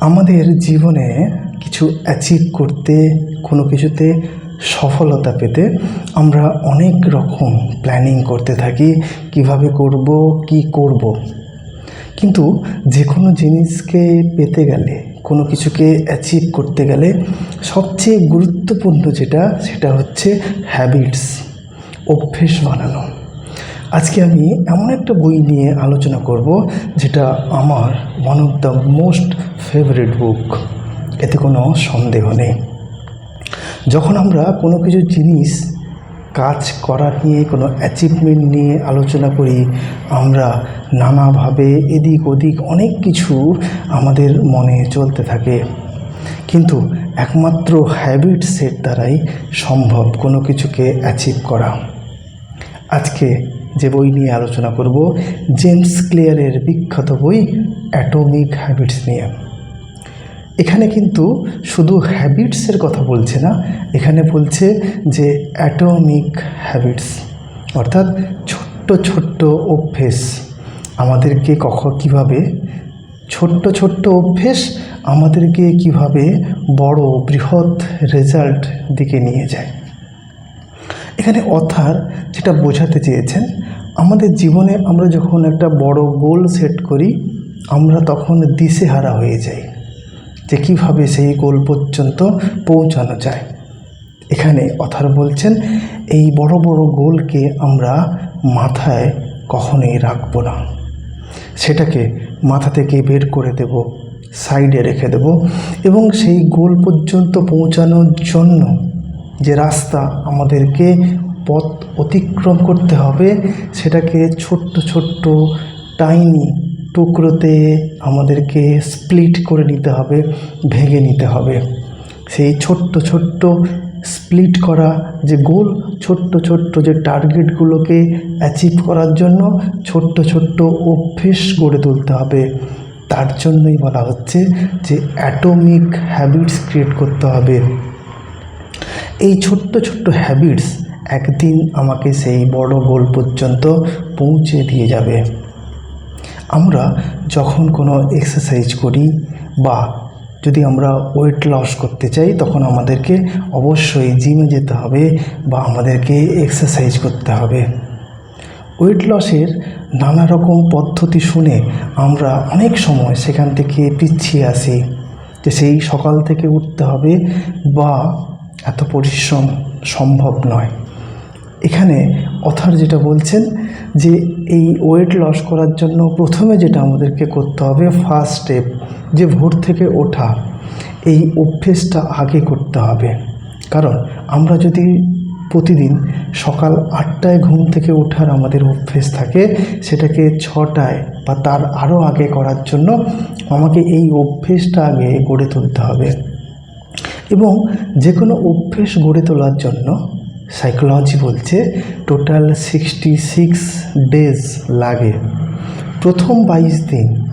আমাদের জীবনে কিছু অ্যাচিভ করতে, কোনো কিছুতে সফলতা পেতে আমরা অনেক রকম প্ল্যানিং করতে থাকি, কীভাবে করব, কি করব। কিন্তু যে কোনো জিনিসকে পেতে গেলে, কোনো কিছুকে অ্যাচিভ করতে গেলে সবচেয়ে গুরুত্বপূর্ণ যেটা, সেটা হচ্ছে হ্যাবিটস অভ্যেস বানানো। আজকে আমি এমন একটা বই নিয়ে আলোচনা করব, যেটা আমার one of the most favourite book এতে কোনো সন্দেহ নেই। যখন আমরা কোনো কিছু জিনিস কাজ করা নিয়ে, কোনো অ্যাচিভমেন্ট নিয়ে আলোচনা করি, আমরা নানাভাবে এদিক ওদিক অনেক কিছু আমাদের মনে চলতে থাকে। কিন্তু একমাত্র হ্যাবিটসের দ্বারাই সম্ভব কোনো কিছুকে অ্যাচিভ করা। আজকে যে বই নিয়ে আলোচনা করব জেমস ক্লিয়ারের বিখ্যাত বই অ্যাটমিক হ্যাবিটস নিয়ে। এখানে কিন্তু শুধু হ্যাবিটসের কথা বলছে না, এখানে বলছে যে অ্যাটমিক হ্যাবিটস অর্থাৎ ছোট্ট ছোট্ট অভ্যেস। আমাদেরকে কখ, কীভাবে ছোট্ট ছোট্ট অভ্যেস আমাদেরকে কীভাবে বড় বৃহৎ রেজাল্ট দিকে নিয়ে যায়। এখানে অথার যেটা বোঝাতে চেয়েছেন, আমাদের জীবনে আমরা যখন একটা বড় গোল সেট করি, আমরা তখন দিশেহারা হয়ে যাই। যে কীভাবে সেই গোল পর্যন্ত পৌঁছানো যায়। এখানে অথার বলছেন, এই বড় বড় গোলকে আমরা মাথায় কখনোই রাখব না। সেটাকে মাথা থেকে বের করে দেব, সাইডে রেখে দেব এবং সেই গোল পর্যন্ত পৌঁছানোর জন্য যে রাস্তা আমাদেরকে পথ অতিক্রম করতে হবে, সেটাকে ছোট্ট ছোট্ট টাইনি টুকরোতে আমাদেরকে স্প্লিট করে নিতে হবে, ভেঙে নিতে হবে। সেই ছোট্ট ছোট্ট স্প্লিট করা যে গোল ছোট্ট ছোট্ট যে টার্গেটগুলোকে অ্যাচিভ করার জন্য ছোট্ট ছোট্ট অভ্যেস গড়ে তুলতে হবে। তার জন্যই বলা হচ্ছে যে অ্যাটমিক হ্যাবিটস ক্রিয়েট করতে হবে। এই ছোট্ট ছোট্ট হ্যাবিটস একদিন আমাকে সেই বড় গোল পর্যন্ত পৌঁছে দিয়ে যাবে। আমরা যখন কোনো এক্সারসাইজ করি বা যদি আমরা ওয়েট লস করতে চাই, তখন আমাদেরকে অবশ্যই জিমে যেতে হবে বা আমাদেরকে এক্সারসাইজ করতে হবে। ওয়েট লসের নানা রকম পদ্ধতি শুনে আমরা অনেক সময় সেখান থেকে পিছিয়ে আসি যে সেই সকাল থেকে উঠতে হবে বা এত পরিশ্রম সম্ভব নয়। এখানে অথার যেটা বলছেন যে এই ওয়েট লস করার জন্য প্রথমে যেটা আমাদেরকে করতে হবে ফার্স্ট স্টেপ যে ভোর থেকে ওঠা, এই অভ্যেসটা আগে করতে হবে। কারণ আমরা যদি প্রতিদিন সকাল আটটায় ঘুম থেকে ওঠার আমাদের অভ্যেস থাকে, সেটাকে ছটায় বা তার আরও আগে করার জন্য আমাকে এই অভ্যেসটা আগে গড়ে তুলতে হবে। এবং যে কোনো অভ্যেস গড়ে তোলার জন্য সাইকোলজি বলছে টোটাল সিক্সটি সিক্স ডেজ লাগে। প্রথম বাইশ দিন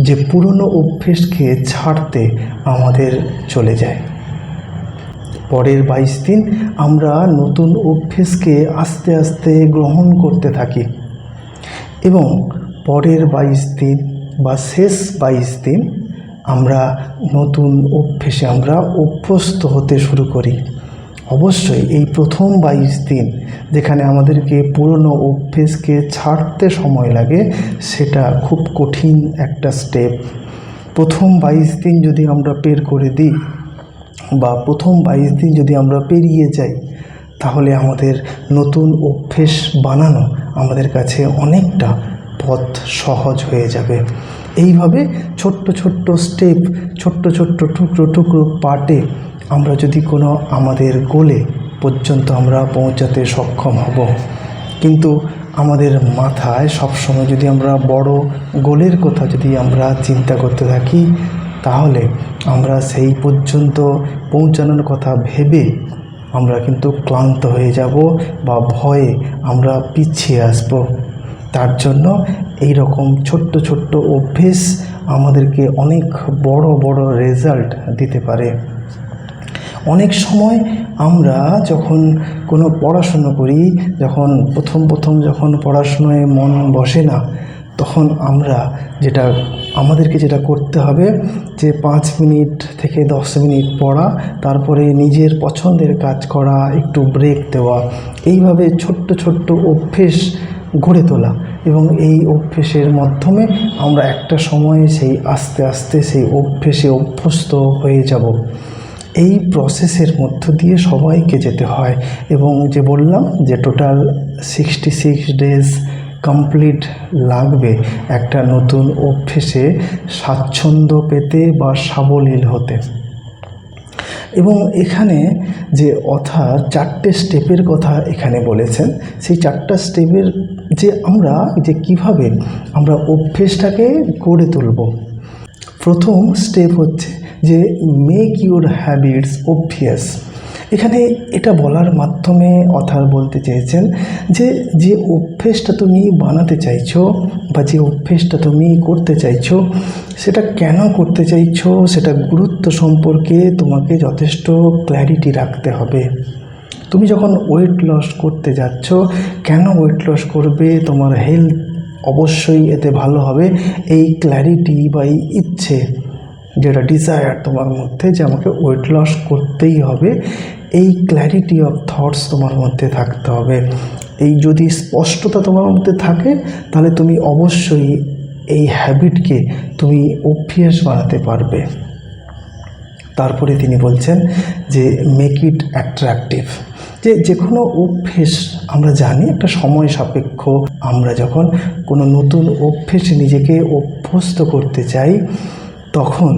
যে পুরনো অভ্যেসকে ছাড়তে আমাদের চলে যায়। পরের বাইশ দিন আমরা নতুন অভ্যেসকে আস্তে আস্তে গ্রহণ করতে থাকি। এবং পরের বাইশ দিন বা শেষ বাইশ দিন আমরা নতুন অভ্যেসে আমরা অভ্যস্ত হতে শুরু করি। অবশ্যই এই প্রথম বাইশ দিন যেখানে আমাদেরকে পুরনো অভ্যেসকে ছাড়তে সময় লাগে, সেটা খুব কঠিন একটা স্টেপ প্রথম বাইশ দিন যদি আমরা পের করে দিই বা প্রথম বাইশ দিন যদি আমরা পেরিয়ে যাই, তাহলে আমাদের নতুন অভ্যেস বানানো আমাদের কাছে অনেকটা পথ সহজ হয়ে যাবে। এইভাবে ছোট্ট ছোট্ট স্টেপ ছোট্ট ছোট্ট টুকরো টুকরো পার্টে আমরা যদি কোনো আমাদের গোলে পর্যন্ত আমরা পৌঁছাতে সক্ষম হব, কিন্তু আমাদের মাথায় সবসময় যদি আমরা বড় গোলের কথা যদি আমরা চিন্তা করতে থাকি, তাহলে আমরা সেই পর্যন্ত পৌঁছানোর কথা ভেবে আমরা কিন্তু ক্লান্ত হয়ে যাব বা ভয়ে আমরা পিছিয়ে আসব। তার জন্য এই রকম ছোট্ট ছোট্ট অভ্যেস আমাদেরকে অনেক বড় বড় রেজাল্ট দিতে পারে। অনেক সময় আমরা যখন কোনো পড়াশুনো করি, যখন প্রথম প্রথম যখন পড়াশুনোয় মন বসে না, তখন আমরা যেটা, আমাদেরকে যেটা করতে হবে যে পাঁচ মিনিট থেকে দশ মিনিট পড়া, তারপরে নিজের পছন্দের কাজ করা, একটু ব্রেক দেওয়া, এইভাবে ছোট্ট ছোট্ট অভ্যেস গড়ে তোলা এবং এই অভ্যেসের মাধ্যমে আমরা একটা সময়ে সেই আস্তে আস্তে সেই অভ্যেসে অভ্যস্ত হয়ে যাব। এই প্রসেসের মধ্য দিয়ে সবাইকে যেতে হয় এবং যে বললাম যে total sixty six days complete লাগবে একটা নতুন অভ্যেসে স্বাচ্ছন্দ্য পেতে বা সাবলীল হতে। এবং এখানে যে অথার চারটে স্টেপের কথা এখানে বলেছেন, সেই চারটা স্টেপের যে আমরা, যে কীভাবে আমরা অভ্যেসটাকে গড়ে তুলব। প্রথম স্টেপ হচ্ছে যে মেক ইউর হ্যাবিটস অভ্যাস এখানে এটা বলার মাধ্যমে অথার বলতে চেয়েছেন যে যে অভ্যেসটা তুমি বানাতে চাইছো বা যে অভ্যেসটা তুমি করতে চাইছো, সেটা কেন করতে চাইছো, সেটা গুরুত্ব সম্পর্কে তোমাকে যথেষ্ট ক্ল্যারিটি রাখতে হবে। তুমি যখন ওয়েট লস করতে যাচ্ছ, কেন ওয়েট লস করবে, তোমার হেলথ অবশ্যই এতে ভালো হবে, এই ক্ল্যারিটি বা এই ইচ্ছে। যেটা ডিজায়ার তোমার মধ্যে যে আমাকে ওয়েট লস করতেই হবে, এই ক্ল্যারিটি অফ থটস তোমার মধ্যে থাকতে হবে। এই যদি স্পষ্টতা তোমার মধ্যে থাকে, তাহলে তুমি অবশ্যই এই হ্যাবিটকে তুমি অভ্যাস বানাতে পারবে। তারপরে তিনি বলছেন যে মেক ইট অ্যাট্রাকটিভ যে যে কোনো অভ্যেস আমরা জানি একটা সময় সাপেক্ষ, আমরা যখন কোনো নতুন অভ্যেসে নিজেকে অভ্যস্ত করতে চাই তখন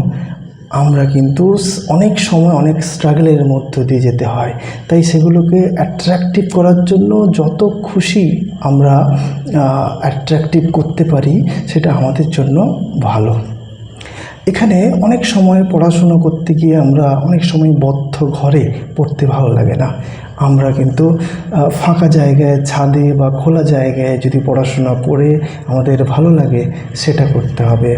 আমরা কিন্তু অনেক সময় অনেক স্ট্রাগলের মধ্য দিয়ে যেতে হয়। তাই সেগুলোকে অ্যাট্রাকটিভ করার জন্য যত খুশি আমরা অ্যাট্রাকটিভ করতে পারি সেটা আমাদের জন্য ভালো। এখানে অনেক সময় পড়াশুনো করতে গিয়ে আমরা অনেক সময় বদ্ধ ঘরে পড়তে ভালো লাগে না। আমরা কিন্তু ফাঁকা জায়গায়, ছাদে বা খোলা জায়গায় যদি পড়াশোনা করে আমাদের ভালো লাগে সেটা করতে হবে।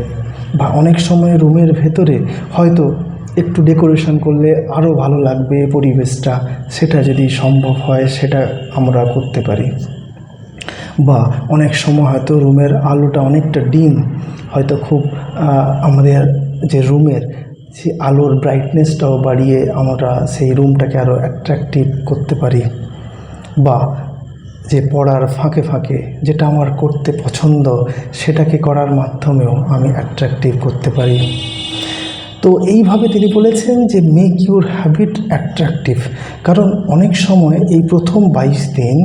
বা অনেক সময় রুমের ভেতরে হয়তো একটু ডেকোরেশন করলে আরও ভালো লাগবে পরিবেশটা, সেটা যদি সম্ভব হয় সেটা আমরা করতে পারি। বা অনেক সময় হয়তো রুমের আলোটা অনেকটা ডিম, হয়তো খুব আমাদের যে রুমের সেই আলোর ব্রাইটনেসটাও বাড়িয়ে আমরা সেই রুমটাকে আরও অ্যাট্রাকটিভ করতে পারি। বা যে পড়ার ফাঁকে ফাঁকে যেটা আমার করতে পছন্দ, সেটাকে করার মাধ্যমেও আমি অ্যাট্রাকটিভ করতে পারি। তো এইভাবে তিনি বলেছেন যে মেক ইউর হ্যাবিট অ্যাট্রাকটিভ কারণ অনেক সময় এই প্রথম বাইশ দিন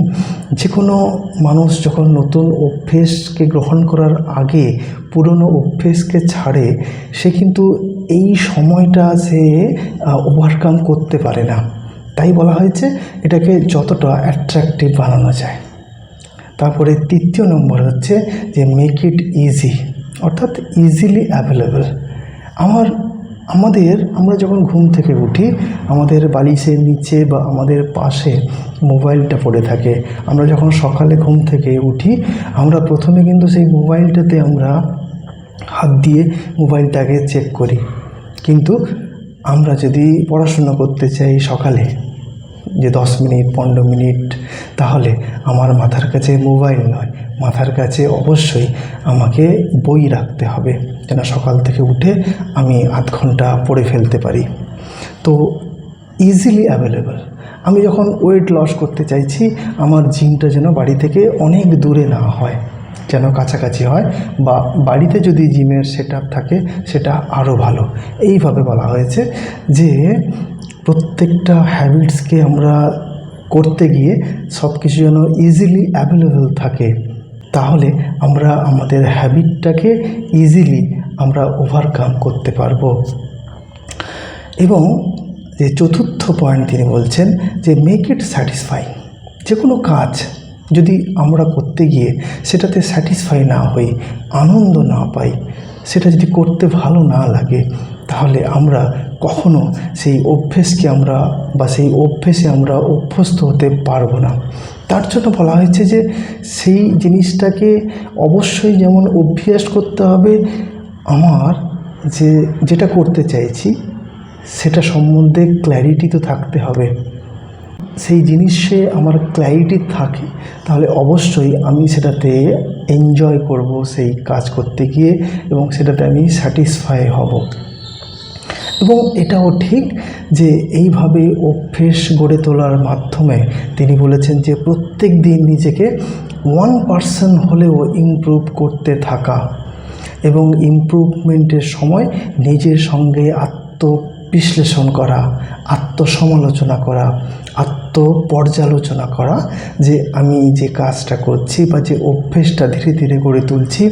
যে কোনো মানুষ যখন নতুন অভ্যেসকে গ্রহণ করার আগে পুরনো অভ্যেসকে ছাড়ে, সে কিন্তু এই সময়টা সে ওভারকাম করতে পারে না। তাই বলা হয়েছে এটাকে যতটা অ্যাট্রাকটিভ বানানো যায়। তারপরে তৃতীয় নম্বর হচ্ছে যে মেক ইট ইজি অর্থাৎ ইজিলি অ্যাভেলেবল আমার, আমাদের, আমরা যখন ঘুম থেকে উঠি, আমাদের বালিশের নিচে বা আমাদের পাশে মোবাইলটা পড়ে থাকে। আমরা যখন সকালে ঘুম থেকে উঠি, আমরা প্রথমে কিন্তু সেই মোবাইলটাতে আমরা হাত দিয়ে মোবাইলটাকে চেক করি। কিন্তু আমরা যদি পড়াশোনা করতে চাই সকালে যে দশ মিনিট, পনেরো মিনিট, তাহলে আমার মাথার কাছে মোবাইল নয়। মাথার কাছে অবশ্যই আমাকে বই রাখতে হবে যেন সকাল থেকে উঠে আমি আধ ঘণ্টা পড়ে ফেলতে পারি। তো ইজিলি অ্যাভেলেবল আমি যখন ওয়েট লস করতে চাইছি, আমার জিমটা যেন বাড়ি থেকে অনেক দূরে না হয়, যেন কাছাকাছি হয়, বা বাড়িতে যদি জিমের সেট থাকে, সেটা আরও ভালো। এইভাবে বলা হয়েছে যে প্রত্যেকটা হ্যাবিটসকে আমরা করতে গিয়ে সব কিছু যেন ইজিলি অ্যাভেলেবেল থাকে, তাহলে আমরা আমাদের হ্যাবিটটাকে ইজিলি আমরা ওভারকাম করতে পারব। এবং যে চতুর্থ পয়েন্ট তিনি বলছেন যে মেক ইট স্যাটিসফাইং যে কোনো কাজ যদি আমরা করতে গিয়ে সেটাতে স্যাটিসফাই না হই, আনন্দ না পাই, সেটা যদি করতে ভালো না লাগে তাহলে আমরা কখনো সেই অভ্যেসকে আমরা বা সেই অভ্যেসে আমরা অভ্যস্ত হতে পারব না। তার জন্য বলা হয়েছে যে সেই জিনিসটাকে অবশ্যই যেমন অভ্যাস করতে হবে, আমার যে যেটা করতে চাইছি সেটা সম্বন্ধে ক্ল্যারিটি তো থাকতে হবে। সেই জিনিসে আমার ক্ল্যারিটি থাকে, তাহলে অবশ্যই আমি সেটাতে এনজয় করব সেই কাজ করতে গিয়ে এবং সেটাতে আমি স্যাটিসফাই হব। এবং এটাও ঠিক যে এইভাবে অভ্যেস গড়ে তোলার মাধ্যমে তিনি বলেছেন যে প্রত্যেক দিন নিজেকে ওয়ান পার্সেন্ট হলেও ইমপ্রুভ করতে থাকা এবং ইমপ্রুভমেন্টের সময় নিজের সঙ্গে আত্ম বিশ্লেষণ করা, আত্মসমালোচনা করা আত্ম পর্যালোচনা করা যে আমি যে কাজটা করছি বা যে অভ্যেসটা ধীরে ধীরে গড়ে তুলছি,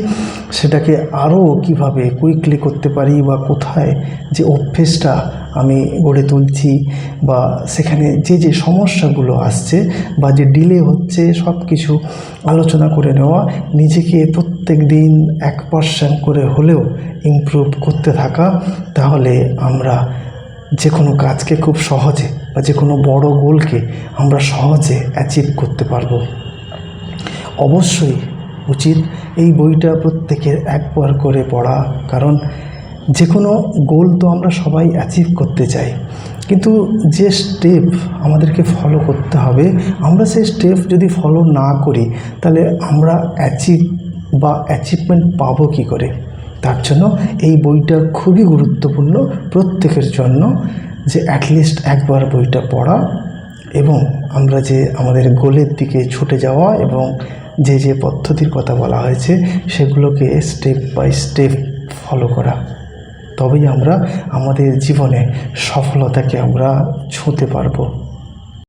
সেটাকে আরও কীভাবে কুইকলি করতে পারি বা কোথায় যে অভ্যেসটা আমি গড়ে তুলছি বা সেখানে যে যে সমস্যাগুলো আসছে বা যে ডিলে হচ্ছে সব কিছু আলোচনা করে নেওয়া, নিজেকে প্রত্যেক দিন এক পার্সেন্ট করে হলেও ইমপ্রুভ করতে থাকা, তাহলে আমরা যে কোনো কাজকে খুব সহজে বা যে কোনো বড় গোলকে আমরা সহজে অ্যাচিভ করতে পারব। অবশ্যই উচিত এই বইটা প্রত্যেকের একবার করে পড়া, কারণ যে কোনো গোল তো আমরা সবাই অ্যাচিভ করতে চাই। কিন্তু যে স্টেপ আমাদেরকে ফলো করতে হবে, আমরা সেই স্টেপ যদি ফলো না করি, তাহলে আমরা অ্যাচিভ বা অ্যাচিভমেন্ট পাবো কী করে? তার জন্য এই বইটা খুবই গুরুত্বপূর্ণ প্রত্যেকের জন্য। যে অ্যাটলিস্ট একবার বইটা পড়া এবং আমরা যে আমাদের গোলের দিকে ছুটে যাওয়া এবং যে যে পদ্ধতির কথা বলা হয়েছে সেগুলোকে স্টেপ বাই স্টেপ ফলো করা। তবেই আমরা আমাদের জীবনে সফলতাকে আমরা ছুঁতে পারব।